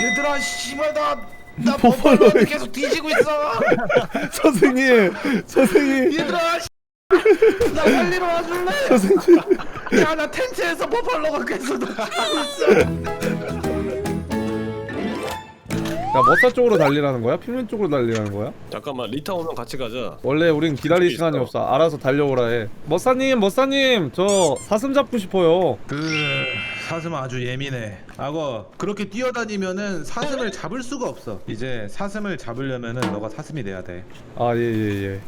얘들아 씨발 나나 버팔로 버팔로 계속 뒤지고 있어. 선생님 선생님. 얘들아 씨, 나 살리러 와줄래? 선생님. 야 나 텐트에서 버팔로가 계속 있어 야 머싸 쪽으로 달리라는 거야? 핑맨 쪽으로 달리라는 거야? 잠깐만 리타 오면 같이 가자 원래 우린 기다릴 시간이 있어. 없어 알아서 달려오라 해 머싸님 머싸님 저 사슴 잡고 싶어요 그 사슴 아주 예민해 악어 그렇게 뛰어다니면은 사슴을 잡을 수가 없어 이제 사슴을 잡으려면은 너가 사슴이 돼야 돼 아 예 예예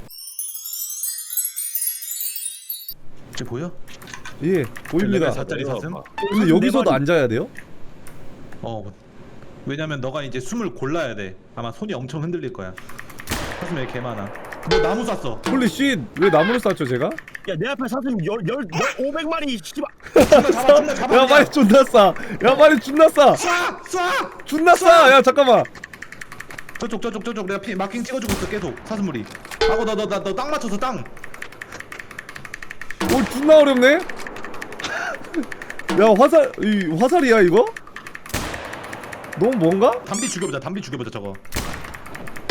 이제 보여? 예. 보입니다 레벨 4짜리 사슴? 근데 여기서도 앉아야 돼요? 어 왜냐면 너가 이제 숨을 골라야 돼. 아마 손이 엄청 흔들릴 거야. 사슴 왜개 많아. 너 나무 쐈어. 홀리 쉿왜 나무를 쌌죠 제가? 야 내 앞에 사슴 열열 500마리 씨발. 존나 잡아 존나 잡아. 야 말이 존나 싸 야 말이 존나 싸. 쏴! 쏴! 존나 싸 야 잠깐만. 저쪽 저쪽 저쪽. 내가 피 마킹 찍어주고 있어 계속. 사슴물이. 하고 너너나너땅 맞춰서 땅. 오 존나 어렵네? 야 화살 이 화살이야 이거? 너무 뭔가? 담비 죽여보자 담비 죽여보자 저거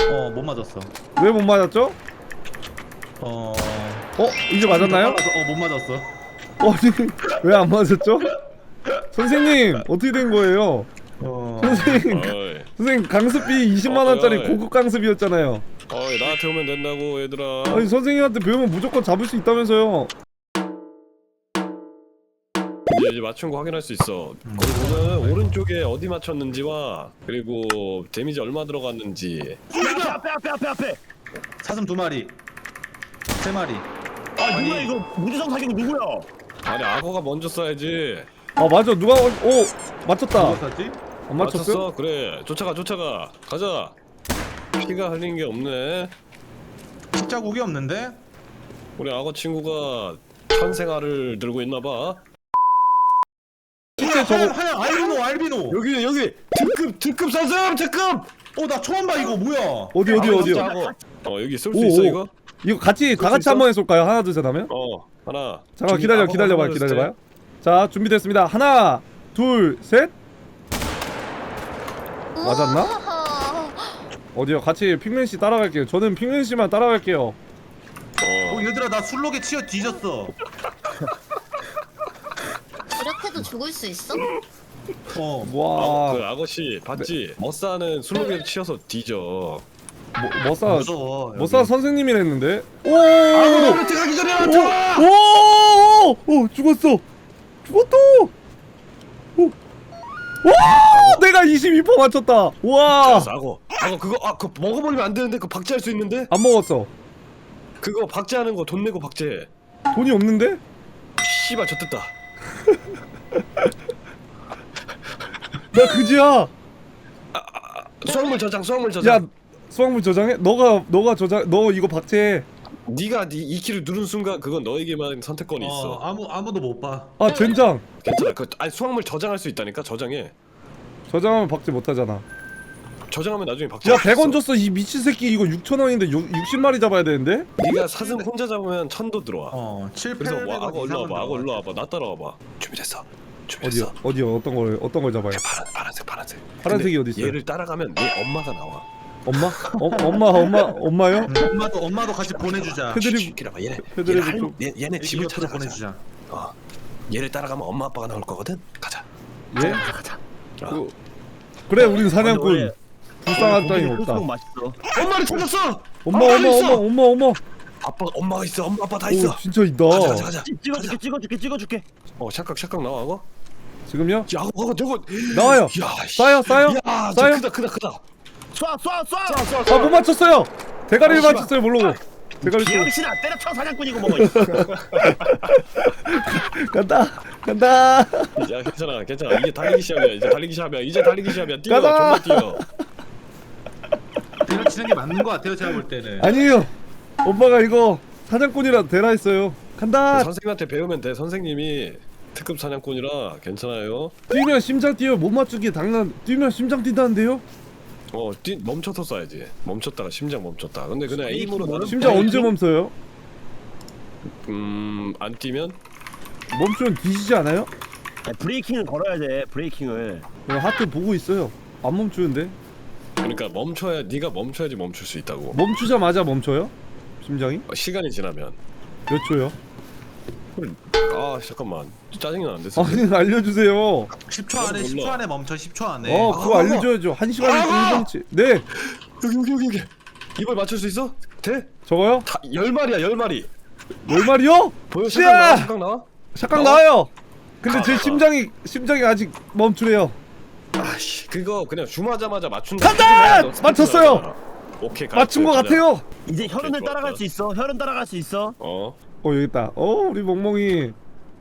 어 못 맞았어 왜 못 맞았죠? 어... 어 이제 맞았나요? 어못 맞았어 아니 왜 안 맞았죠? 선생님 어떻게 된 거예요? 어... 선생님 어이 선생님 강습비 20만 원짜리. 고급 강습이었잖아요. 어이 나한테 오면 된다고 얘들아 아니 선생님한테 배우면 무조건 잡을 수 있다면서요. 이제, 맞춘 거 확인할 수 있어. 거기 보면 오른쪽에 어디 맞췄는지와 그리고 데미지 얼마 들어갔는지. 앞에 앞에 앞에 앞에 앞에. 사슴 두 마리. 세 마리. 아 누가 이거 무지성 사격이 누구야? 아니 악어가 먼저 쏴야지. 아 맞아. 누가 오 맞췄다. 쐈지? 안 맞췄어요? 맞췄어? 그래. 쫓아가 쫓아가. 가자. 피가 흘린 게 없네. 십자국이 없는데? 우리 악어 친구가 천생알을 들고 있나봐. 실제 하얀 저거 하얀 알비노 알비노 여기 여기 특급 특급 사슴 특급 어나 처음 봐 이거 뭐야 어디 어디? 진짜 악어. 어 여기 쏠수 오, 있어 오. 이거? 이거 같이 다 같이 있어? 한번 해쏠까요? 하나 둘 셋 하면? 어 하나 잠깐 기다려 기다려봐. 기다려봐요. 자 준비됐습니다. 하나 둘 셋. 맞았나? 어디요? 같이 핑맨 씨 따라갈게요. 저는 핑맨 씨만 따라갈게요. 어. 어 얘들아 나 술록에 치여 뒤졌어 죽을 수 있어? 어 와 그 아저씨 봤지? 머싸는 술록에 치여서 뒤져 뭐, 머싸 무서워 머싸 선생님이랬는데. 오! 들어가기 전에 오! 오! 오! 죽었어. 죽었다. 오! 와! 내가 22% 맞췄다. 와! 알았어 악어 악어 그거 아 그거 먹어버리면 안 되는데 그거 박제할 수 있는데? 안 먹었어. 그거 박제하는 거 돈 내고 박제해 돈이 없는데? 씨발 젖됐다 나 그지야. 수확물 저장 수확물 저장 야, 수확물 저장해? 너가 너가 저장 너 이거 박제해. 네가 네 2키를 누른 순간 그건 너에게만 선택권이 어 있어 아무 아무도 못 봐 아, 젠장. 괜찮아 그 아니 수확물 저장할 수 있다니까 저장해 저장하면 박제 못 하잖아. 저장하면 나중에 박제 야, 100원 줬어. 이 미친 새끼 이거 6,000원인데 60마리 잡아야 되는데? 네가 사슴 혼자 잡으면 천도 들어와 어 7, 그래서 800원 와, 악어 일로 와봐 악어 일로. 와봐 나 따라와봐 준비됐어 준비됐어 어디요? 어디요? 어떤 걸 어떤 걸 잡아요? 파란, 파란색 파란색 파란색이 근데 어디 있어요? 얘를 따라가면 네 엄마가 나와 엄마? 어, 엄마 엄마 엄마요? 음, 엄마도 엄마도 같이 보내주자 패드립 기다려봐 얘네 패드립 얘네, 할- 좀- 얘, 얘네 집을 찾아가자 보내주자 어 얘를 따라가면 엄마 아빠가 나올 거거든 가자 예? 가자 가자 어. 그, 그래, 우린 사냥꾼. 불쌍한 땅이 고기는 없다. 맛있어 엄마를 찾았어 엄마 아빠가 엄마 있어! 엄마 엄마 엄마. 아빠 엄마가 있어 엄마 아빠 다 오, 있어 진짜 있다. 가자 가자 가자 찍- 찍어줄게 찍어줄게 찍어줄게 어 샷각 샷각 나와 거 지금요? 야 어, 저거 나와요. 야 씨. 싸요, 싸요? 야, 싸요? 저 크다 크다 크다 쏴 쏴 쏴 아, 못 맞췄어요. 대가리를 아, 씨발. 맞췄어요, 모르고. 대가리 쏘. 기왕신아 때려쳐 사냥꾼이고 뭐 간다. 간다. 야 괜찮아 괜찮아 이제 달리기 시합이야 이제 달리기 시합이야 이제 달리기 시합이야 뛰어 가자. 정말 뛰어 치는 게 맞는 거 같아요 제가 볼 때는 아니에요. 엄마가 이거 사냥꾼이라 대라 했어요. 간다. 선생님한테 배우면 돼 선생님이 특급 사냥꾼이라 괜찮아요 뛰면 심장 뛰어 못 맞추기 당연. 뛰면 심장 뛴다는데요? 어 뛰, 멈춰서 쏴야지 멈췄다가 심장 멈췄다 근데 그냥 에임으로 나는 심장 언제 멈춰요? 음 안 뛰면 멈추면 뒤지지 않아요? 브레이킹을 걸어야 돼 브레이킹을 어, 하트 보고 있어요. 안 멈추는데? 그러니까 멈춰야 네가 멈춰야지 멈출 수 있다고. 멈추자마자 멈춰요? 심장이? 어, 시간이 지나면. 몇 초요? 아 잠깐만 짜증이 나는데. 아니 알려주세요. 10초 안에 몰라. 10초 안에 멈춰 10초 안에 어 그거 알려줘야죠. 한 시간에 1분치. 네 여기 여기 여기 여기. 이걸 맞출 수 있어? 돼? 저거요? 다 열 마리야 열 마리. 열 마리요? 보여? 씨! 잠깐 나와 잠깐 나와. 잠깐 나와? 나와요. 근데 아, 제 아. 심장이 심장이 아직 멈추래요. 아씨 그거 그냥 줌하자마자 맞춘다. 간다! 맞췄어요! 오케이 가- 맞춘 것 가자. 같아요. 이제 혈흔을 좋았다. 따라갈 수 있어 혈흔 따라갈 수 있어 어. 어 여기 있다. 어 우리 멍멍이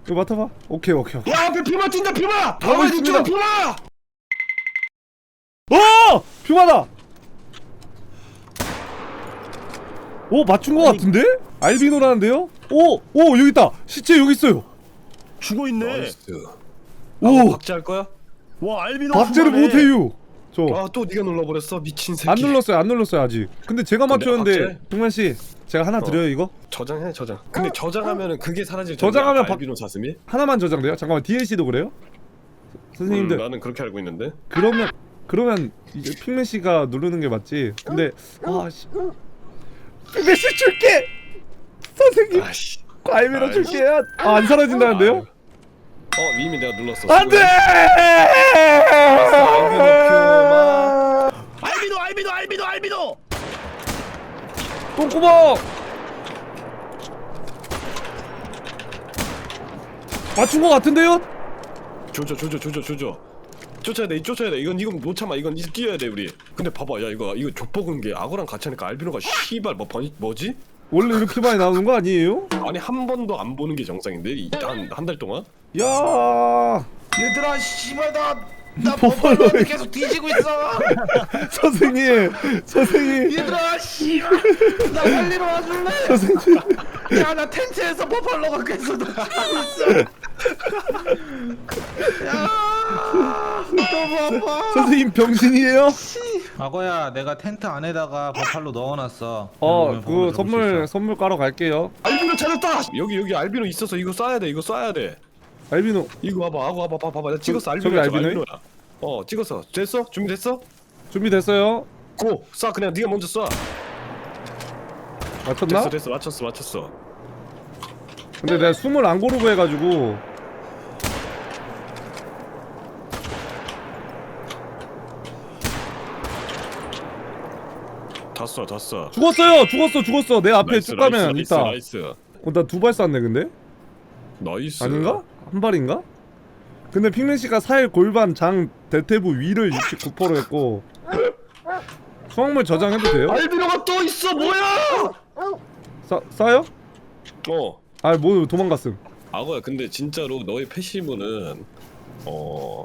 이거 맡아봐. 오케이 오케이. 오케이. 야 앞에 피마 뛴다 피마. 가고 있습니다. 피마. 어! 퓨마다! 오 맞춘 것 같은데? 알비노라는데요? 오! 오 여기 있다! 시체 여기 있어요! 죽어 있네 나이스. 오! 박제할 거야? 와 알비노 박제를. 못해요! 저 안 아또 네가 눌러버렸어 미친 새끼. 눌렀어요 안 눌렀어요 아직 근데 제가 근데 맞췄는데 박제? 동만 씨 제가 하나 드려요 이거? 저장해 저장. 근데 저장하면은 그게 사라질 텐데. 저장하면 알비노 사슴이? 하나만 저장돼요? 잠깐만 DLC도 그래요? 음, 선생님들 나는 그렇게 알고 있는데. 그러면 그러면 이제 핑맨 씨가 누르는 게 맞지 근데 아씨 핑맨 씨 줄게! 선생님 아씨. 알비노 아이씨. 줄게요 아, 안 사라진다는데요? 어 이미 내가 눌렀어. 안돼! 알비노 알비노 알비노 알비노 똥구멍! 맞춘 것 같은데요? 조져 조져 조져 조져. 쫓아야 돼, 이 쫓아야 돼. 이건 이건 못 참아. 이건 이제 뛰어야 돼 우리. 근데 봐봐, 야 이거 이거 족보근 게 악어랑 같이 하니까 알비노가 씨발 뭐 번- 뭐지? 원래 이렇게 많이 나오는 거 아니에요? 아니 한 번도 안 보는 게 정상인데? 한한 달 동안? 야! 얘들아 씨발 나나 버팔로에 버팔로한테 계속 뒤지고 있어. 선생님 선생님. 얘들아 씨발 나 살리러 와줄래? 선생님. 야 나 텐트에서 버팔로가 계속 나 있어. 야또 봐봐. 선생님 병신이에요? 악어야 내가 텐트 안에다가 버팔로 넣어놨어 어 그 선물 있어. 선물 깔아 갈게요 알비노 찾았다. 여기 여기 알비노 있어서 이거 쏴야 돼. 이거 쏴야 돼. 알비노 이거 봐봐, 악어 봐봐, 봐봐, 봐봐. 나 찍었어. 저기 알비노 알비노이? 알비노야. 어, 찍었어. 됐어? 준비됐어? 준비됐어요? 고! 쏴 그냥 네가 먼저 쏴. 맞췄나? 됐어, 됐어, 맞췄어, 맞췄어. 근데 내가 숨을 안 고르고 해가지고 다 쏴. 죽었어요 죽었어 죽었어 내 앞에 쭉 가면 나이스, 있다 나이스, 어 나 두 발 쐈네 근데? 나이스. 아닌가? 한 발인가? 근데 핑맨씨가 사일 골반 장 대퇴부 위를 69% 했고 수확물 저장해도 돼요? 알비노가 또 있어, 뭐야? 싸, 싸요? 어. 아뭐 도망갔음 악어야, 근데 진짜로 너의 패시브는 어.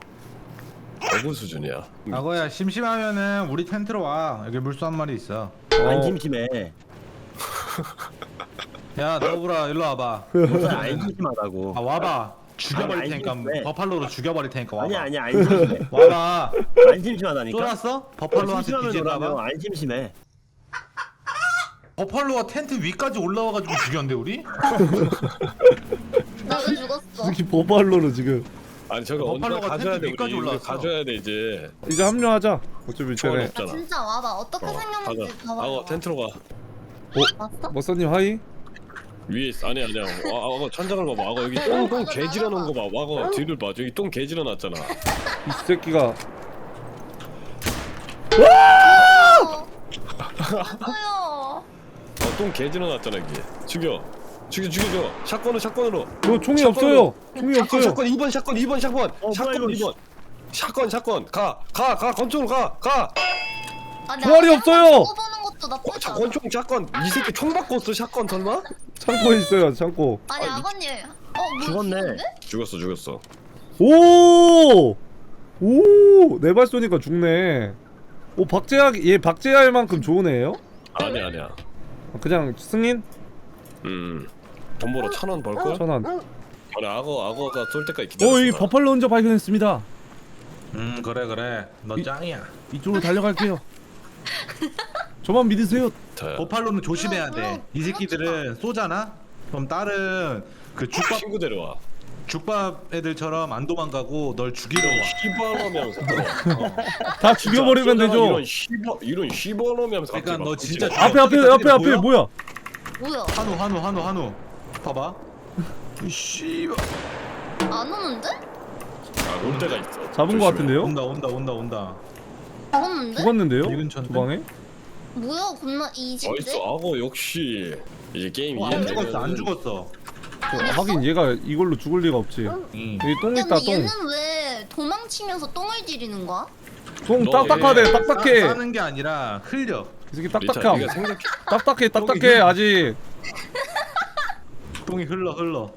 어부 수준이야. 악어야 심심하면은 우리 텐트로 와. 여기 물소 한 마리 있어. 안 어, 심심해. 야 너브라 일로 와봐. 무슨 안 심심하다고. 아 와봐. 죽여버릴 아니, 테니까 아니, 왜? 버팔로로 죽여버릴 테니까 와봐. 아니야 아니야 안 심심해. 와봐. 안 심심하다니까. 쫄았어? 버팔로한테 심심하면 뒤질까봐 안 심심해. 버팔로가 텐트 위까지 올라와가지고 죽였는데 우리? 나도 죽었어. 특히 버팔로로 지금 아니 저거 버팔로가 언제 가져야 돼 텐트 위까지 우리 이거 올라왔어. 가져야 돼 이제 이제 합류하자 어차피 쟤네 아 없잖아. 진짜 와봐. 어떻게 어, 생겼는지 가자. 봐봐. 악어 텐트로 가 왔어? 머싸님 하이? 위에 있어 아니 아니야 아, 악어 천장을 봐봐 악어 여기 똥똥 개지러 놓은 거 봐 악어 뒤를 봐 저기 똥 개지러 놨잖아 이 새끼가 어. 왔어요. 어똥 개지러 놨잖아 여기 죽여 죽여 죽여줘 샷건으로 샷건으로 너 총이 샷건으로. 없어요 총이 샷건 없어요 샷건 2번 샷건 2번 샷건 어, 샷건 뭐야, 이거. 2번 샷건 샷건 가가가 권총으로 가가 총알이 아니, 없어요. 죽어보는 것도 나쁘지 않아. 권총 샷건 이 새끼 총 바꿨어 샷건 설마? 창고에 있어요 창고 아니 아, 아버님. 어, 뭐 죽었네. 죽었는데? 죽었어 죽었어 오! 오! 네 발 쏘니까 죽네 오 박제할 얘 박제할 만큼 좋은 애예요? 아니 아니야 그냥 승인? 음 돈 벌어 천 원 벌걸? 천원. 아니 악어 악어가 쏠 때까지 기다렸어. 어 여기 나. 버팔로 혼자 발견했습니다. 음 그래 그래. 너 이- 짱이야. 이쪽으로 달려갈게요. 저만 믿으세요. 자, 버팔로는 조심해야 돼 이 새끼들은 쏘잖아? 그럼 다른 그 죽밥 친구 데려와. 죽밥 애들처럼 안 도망가고 널 죽이러 와. 시발놈이면서. 다 죽여버리면 되죠. 이런 시발 이런 시발놈이면서 그러니까 너 진짜 앞에 앞에 앞에 앞에? 뭐야? 뭐야? 한우 한우 한우 한우. 봐봐. 이 씨발. 안 오는데? 아올 때가 있어 잡은 거 같은데요? 온다 온다 온다 온다. 죽었는데? 죽었는데요? 이 근처인데? 주방에? 뭐야? 겁나 이 집대? 나이스 악어 역시 이제 게임 어, 안 이해되면은- 죽었어 안 죽었어. 어, 하긴 얘가 이걸로 죽을 리가 없지 응. 여기 똥 야, 있다 근데 얘는 왜 도망치면서 똥을 지리는 거야? 너 딱딱하대 얘 딱딱해 싸, 싸는 게 아니라 흘려. 이 새끼 리타, 딱딱함 네가 생각해 딱딱해 딱딱해 아직 똥이 흘러 흘러.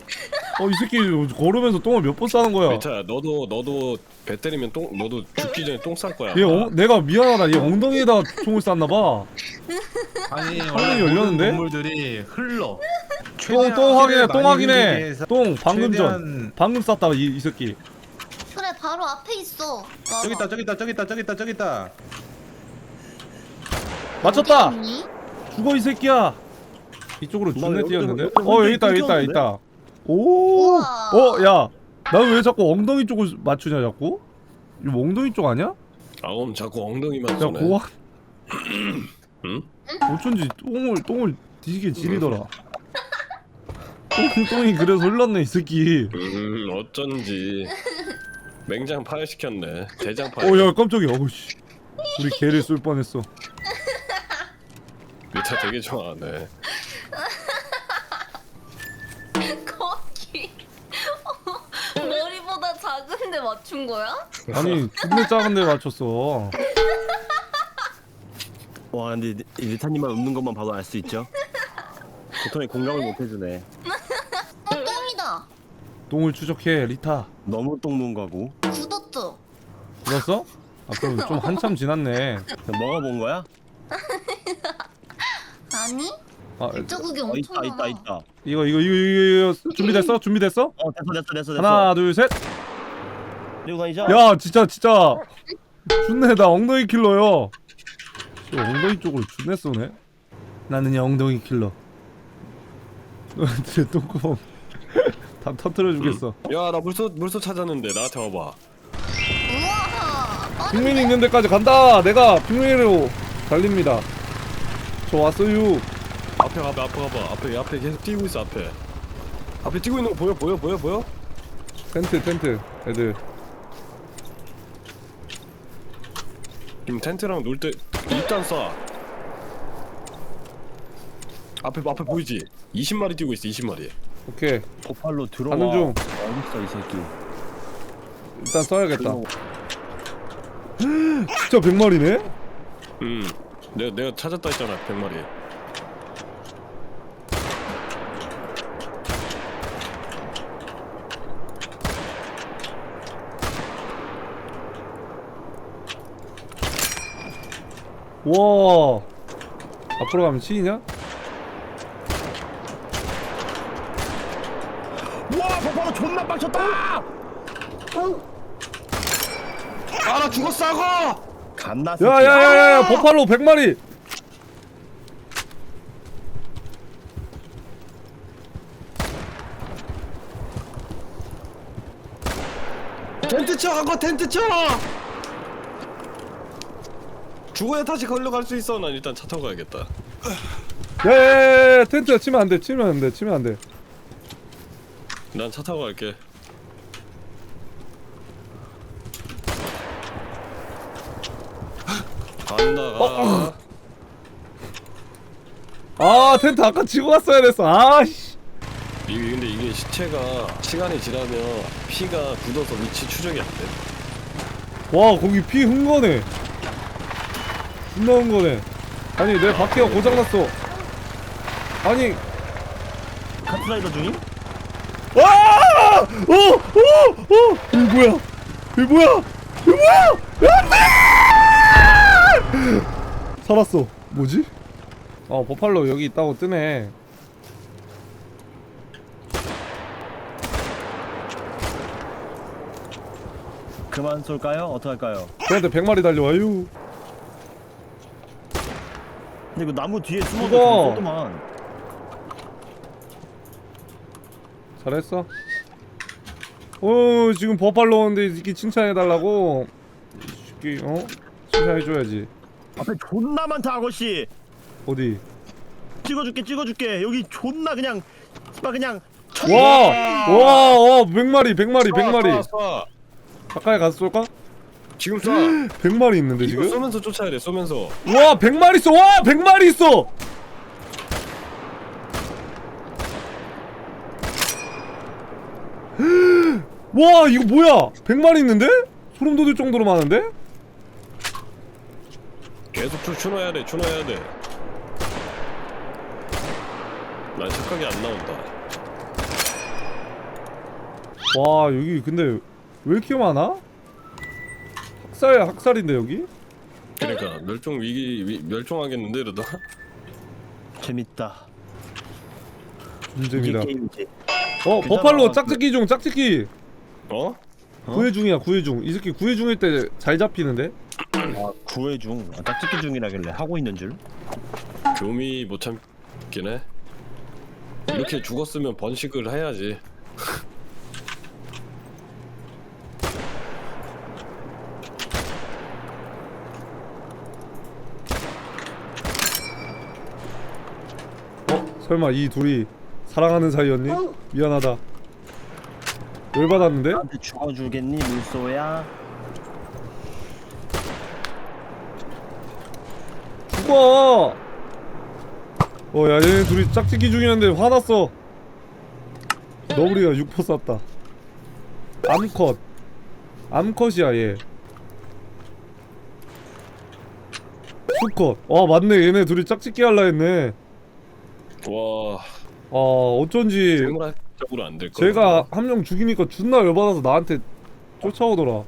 어 이 새끼 걸으면서 똥을 몇 번 싸는 거야 리타야 너도 너도 배 때리면 똥 너도 죽기 전에 똥 쌀 거야 얘 엉, 내가 미안하다 얘 엉덩이에다 총을 쐈나봐 아니 똥이 원래 열렸는데? 동물들이 흘러. 똥 똥 확인해 똥 확인해 똥 방금 전 최대한- 방금 쐈다 이, 이 새끼 그래 바로 앞에 있어. 와봐. 저기 있다 저기 있다 저기 있다 저기 있다 저기 있다. 맞췄다 어디 있니? 죽어 이 새끼야 이쪽으로 나 준내 여기 뛰었는데? 여기 어 여기 있다 여기 있다 여기? 있다. 우와. 오어야난 왜 자꾸 엉덩이 쪽을 맞추냐 자꾸? 이거 엉덩이 쪽 아니야? 아 그럼 자꾸 엉덩이만 야 쏘네. 고학 응? 어쩐지 똥을 똥을 뒤지게 지리더라. 똥, 똥이 그래서 흘렀네 이 새끼. 음 어쩐지. 맹장 파열시켰네. 대장 파열 어 야 깜짝이야. 어우 씨. 우리 개를 쏠 뻔했어. 리타 되게 좋아하네 맞춘 거야? 아니 존나 작은데 맞췄어 와 근데 리- 이 리타님만 웃는 것만 봐도 알 수 있죠. 보통에 공감을 못 해주네. 어 똥이다. 똥을 추적해 리타 너무 똥문 거고. 굳었죠? 들었어? 아 그럼 좀 한참 지났네 뭐가 본 거야? 아니? 아 자국이 어, 엄청 있다 많아. 있다 있다. 이거 이거 이거 이거, 이거 준비됐어? 준비됐어? 어 됐어 됐어 됐어 됐어. 하나 둘 셋 그리고 다니죠. 야 진짜 진짜. 준네 나 엉덩이 킬러요. 저 엉덩이 쪽으로 준네 쏘네? 나는 야 엉덩이 킬러. 너한테 똥구멍. 다 터트려 주겠어. 야나 물소 물소 찾았는데 나한테 와봐. 우와. 아, 빅민이 있는 데까지 간다! 내가 빅민으로 달립니다. 저 왔어요. 앞에 가봐 앞에 가봐. 앞에 앞에 계속 뛰고 있어 앞에. 앞에 뛰고 있는 거 보여 보여 보여 보여? 텐트 텐트 애들 지금 텐트랑 놀 때 일단 쏴 앞에 앞에 보이지 20마리 뛰고 있어 20마리 오케이 보팔로 들어와. 가는 중. 어딨어 이 새끼. 일단 써야겠다 진짜 100마리네? 음 내가 내가 찾았다 했잖아 100마리 와 앞으로 가면 치이냐? 와 보팔로 존나 빡쳤다. 아나 죽었어 간나 새끼. 야야야야야 버팔로 100마리 텐트 쳐 악어 텐트 쳐 죽어야 다시 걸려갈 수 있어. 난 일단 차 타고 가야겠다. 야야야야 텐트 치면 안돼 치면 안돼 치면 안돼. 난 차 타고 갈게. 간다 가. 아 텐트 아까 치고 갔어야 됐어. 아씨. 이게 근데 이게 시체가 시간이 지나면 피가 굳어서 위치 추적이 안 돼. 와 거기 피존 나 흥거네 아니 내 바퀴가 고장났어 아니 카트라이더 중임? 와! 어! 어! 어! 이거 뭐야? 이거 뭐야? 이거 뭐야? 안돼! 살았어. 뭐지? 어 버팔로 여기 있다고 뜨네. 그만 쏠까요? 어떡할까요? 저한테 100마리 달려와요. 근데 이거 나무 뒤에 숨어서. 쏘더만. 잘했어. 어 지금 버팔로 오는데 이 새끼 칭찬해달라고 이 새끼 어? 칭찬해줘야지 앞에 존나 많다 아저씨 어디 찍어줄게 찍어줄게 여기 존나 그냥 막 그냥 와와와 100마리 100마리 100마리 쏴, 쏴. 가까이 가서 쏠까? 지금 쏴 100마리 있는데 이거 지금? 쏘면서 쫓아야 돼 쏘면서 와 100마리 있어 와 100마리 있어 와 이거 뭐야 100마리 있는데? 소름 돋을 정도로 많은데? 계속 추, 추노해야 돼 추노해야 돼 난 착각이 안 나온다 와 여기 근데 왜 이렇게 많아? 학살 학살인데 여기? 그러니까 멸종 위기 위, 멸종하겠는데 이러다 재밌다 이게 게임이지 어. 버팔로 짝짓기 중 짝짓기 어? 어? 구해 중이야 구해 중이 새끼 구해 중일 때 잘 잡히는데? 아 구해 중 아, 짝짓기 중이라길래 하고 있는 줄 교미 못해 이렇게 죽었으면 번식을 해야지 어? 설마 이 둘이 사랑하는 사이였니? 미안하다 열받았는데? 나한테 죽어주겠니 물소야 죽어! 어, 야, 얘네 둘이 짝짓기 중이었는데 화났어. 너구리가 6포 쐈다. 암컷. 암컷이야, 얘. 수컷. 아, 맞네. 얘네 둘이 짝짓기 할라 했네. 와 아, 어쩐지 생물학적으로 안될 거. 제가 한 명 죽이니까 존나 열받아서 나한테 쫓아오더라.